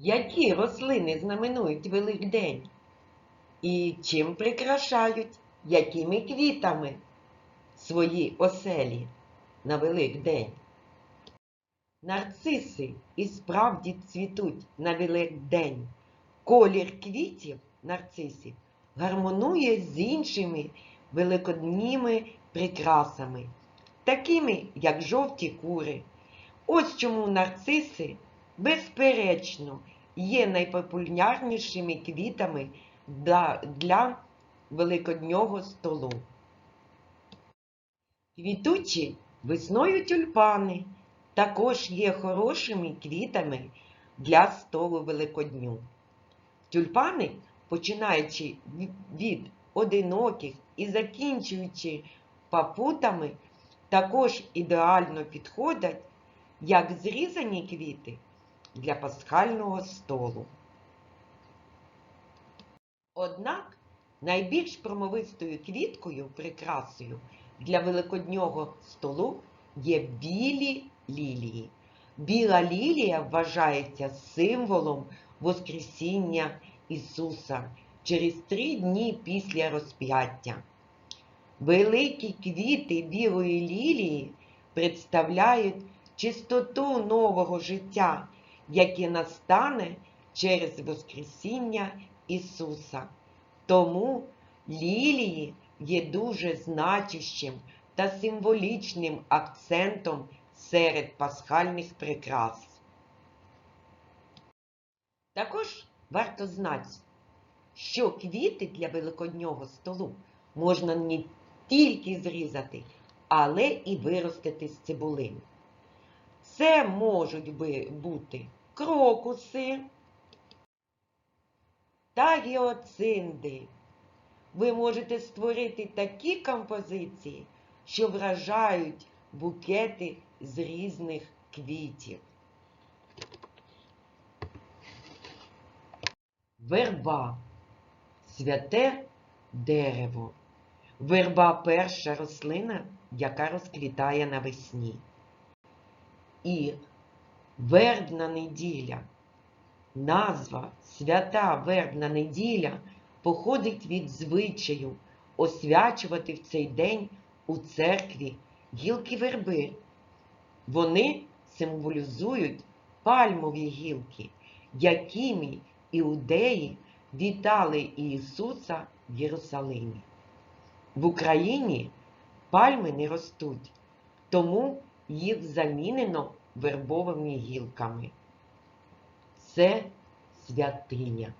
Які рослини знаменують Великдень? І чим прикрашають, якими квітами свої оселі на Великдень? Нарциси і справді цвітуть на Великдень. Колір квітів нарцисів гармонує з іншими великодніми прикрасами, такими як жовті кури. Ось чому нарциси, безперечно, є найпопулярнішими квітами для, великоднього столу. Квітучі весною тюльпани також є хорошими квітами для столу Великодню. Тюльпани, починаючи від одиноких і закінчуючи папутами, також ідеально підходять як зрізані квіти для пасхального столу. Однак найбільш промовистою квіткою прикрасою для великоднього столу є білі лілії. Біла лілія вважається символом Воскресіння Ісуса через три дні після розп'яття. Великі квіти білої лілії представляють чистоту нового життя, яке настане через Воскресіння Ісуса. Тому лілії є дуже значущим та символічним акцентом серед пасхальних прикрас. Також варто знати, що квіти для великоднього столу можна не тільки зрізати, але і виростити з цибулин. Це можуть бути крокуси та гіоцинди. Ви можете створити такі композиції, що вражають букети з різних квітів. Верба святе дерево. Верба перша рослина, яка розквітає навесні. І вербна неділя. Назва свята вербна неділя походить від звичаю освячувати в цей день у церкві гілки верби. Вони символізують пальмові гілки, якими іудеї вітали Ісуса в Єрусалимі. В Україні пальми не ростуть, тому їх замінено вербовими гілками. Це святиня.